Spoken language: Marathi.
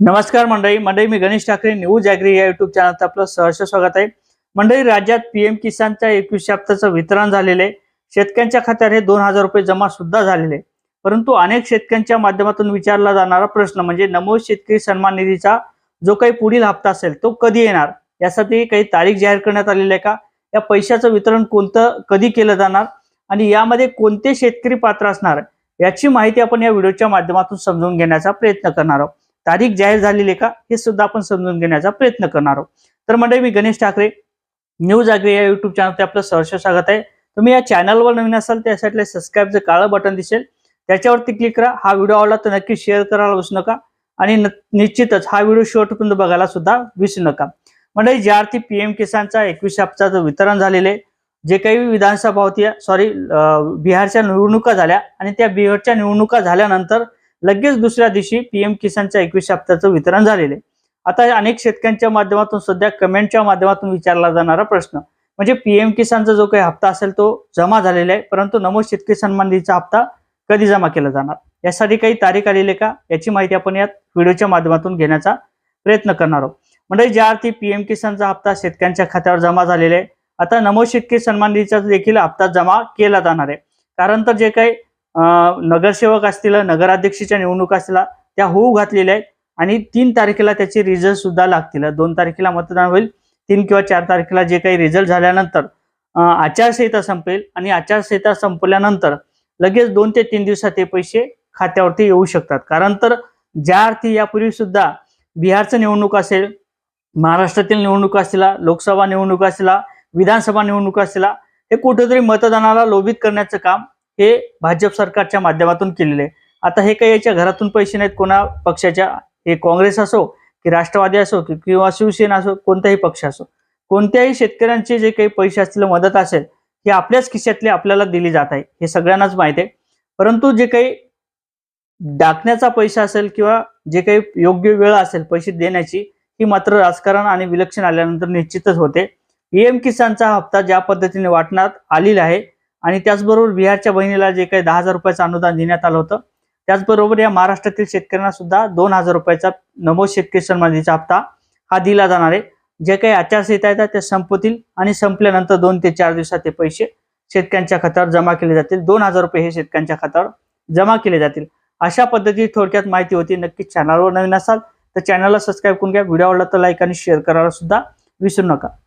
नमस्कार मंडळी मंडळी मी गणेश ठाकरे न्यूज ॲग्री या युट्यूब चॅनलचं आपलं सहर्ष स्वागत आहे. मंडळी राज्यात पीएम किसानच्या एकवीस हप्त्याचं वितरण झालेलं आहे. शेतकऱ्यांच्या खात्यावर हे दोन हजार रुपये जमा सुद्धा झालेले आहे. परंतु अनेक शेतकऱ्यांच्या माध्यमातून विचारला जाणारा प्रश्न म्हणजे नमोद शेतकरी सन्मान निधीचा जो काही पुढील हप्ता असेल तो कधी येणार? यासाठी काही तारीख जाहीर करण्यात आलेली आहे का? या पैशाचं वितरण कोणतं कधी केलं जाणार? आणि यामध्ये कोणते शेतकरी पात्र असणार? याची माहिती आपण या व्हिडिओच्या माध्यमातून समजून घेण्याचा प्रयत्न करणार आहोत. तारीख जाहीर झालेली आहे का हे सुद्धा आपण समजून घेण्याचा प्रयत्न करणार आहोत. तर मंडळी मी गणेश ठाकरे न्यूज आग्रे या युट्यूब चॅनलचे आपलं सहर्ष स्वागत आहे. तुम्ही या चॅनलवर नवीन असाल त्यासाठी सबस्क्राईबचं काळं बटन दिसेल. त्याच्यावरती क्लिक करा. हा व्हिडिओ आवडला तर नक्की शेअर करायला विसरू नका. आणि न- निश्चितच हा व्हिडिओ शेवटपर्यंत बघायला सुद्धा विसरू नका. मंडळी ज्या अर्थी पीएम किसानचा एकवीस हप्त्याचं वितरण झालेलं आहे, जे काही विधानसभा होती सॉरी बिहारच्या निवडणुका झाल्या आणि त्या बिहारच्या निवडणुका झाल्यानंतर लगेच दुसऱ्या दिवशी पीएम किसानच्या एकवीस हप्त्याचं वितरण झालेलं आहे. आता अनेक शेतकऱ्यांच्या माध्यमातून सध्या कमेंटच्या माध्यमातून विचारला जाणारा प्रश्न. म्हणजे पीएम किसानचा जो काही हप्ता असेल तो जमा झालेला आहे परंतु नमो शेतकरी सन्मान निधीचा हप्ता कधी जमा केला जाणार? यासाठी काही तारीख आलेली आहे का? याची माहिती आपण या व्हिडिओच्या माध्यमातून घेण्याचा प्रयत्न करणार आहोत. म्हणजे ज्या अर्थी पीएम किसानचा हप्ता शेतकऱ्यांच्या खात्यावर जमा झालेला आहे आता नमो शेतकरी सन्मान निधीचा देखील हप्ता जमा केला जाणार आहे. कारण तर जे काही नगरसेवक असतील नगराध्यक्षीच्या निवडणुका असतील त्या होऊ घातलेल्या आहेत. आणि तीन तारखेला त्याचे रिझल्ट सुद्धा लागतील. दोन तारखेला मतदान होईल तीन किंवा चार तारखेला जे काही रिझल्ट झाल्यानंतर आचारसंहिता संपेल. आणि आचारसंहिता संपल्यानंतर लगेच दोन ते तीन दिवसात ते पैसे खात्यावरती येऊ शकतात. कारण तर ज्या अर्थी यापूर्वी सुद्धा बिहारचं निवडणूक असेल महाराष्ट्रातील निवडणुका असतील लोकसभा निवडणुका असतील विधानसभा निवडणुका असतील हे कुठेतरी मतदानाला लोभित करण्याचं काम हे भाजप सरकारच्या माध्यमातून केलेले आता हे काही याच्या घरातून पैसे नाहीत कोणा पक्षाच्या हे काँग्रेस असो की राष्ट्रवादी असो की किंवा शिवसेना असो कोणताही पक्ष असो. कोणत्याही शेतकऱ्यांचे जे काही पैसे असतील मदत असेल ही आपल्याच खिशातली आपल्याला दिली जात आहे. हे सगळ्यांनाच माहीत आहे. परंतु जे काही डाकण्याचा पैसा असेल किंवा जे काही योग्य वेळ असेल पैसे देण्याची ही मात्र राजकारण आणि विलक्षण आल्यानंतर निश्चितच होते. पीएम किसानचा हप्ता ज्या पद्धतीने वाटण्यात आलेला आहे आणि त्याचबरोबर बिहारच्या बहिणीला जे काही दहा हजार रुपयाचं अनुदान देण्यात आलं होतं त्याचबरोबर या महाराष्ट्रातील शेतकऱ्यांना सुद्धा दोन हजार रुपयाचा नमो शेतकरी सन्मान निधीचा हप्ता हा दिला जाणार आहे. जे काही आचारसंहिता येतात त्या संपतील आणि संपल्यानंतर दोन ते चार दिवसात ते पैसे शेतकऱ्यांच्या खात्यावर जमा केले जातील. दोन हजार रुपये हे शेतकऱ्यांच्या खात्यावर जमा केले जातील. अशा पद्धतीची थोडक्यात माहिती होती. नक्कीच चॅनलवर नवीन असाल तर चॅनलला सबस्क्राईब करून घ्या. व्हिडिओ आवडला तर लाईक आणि शेअर करायला सुद्धा विसरू नका.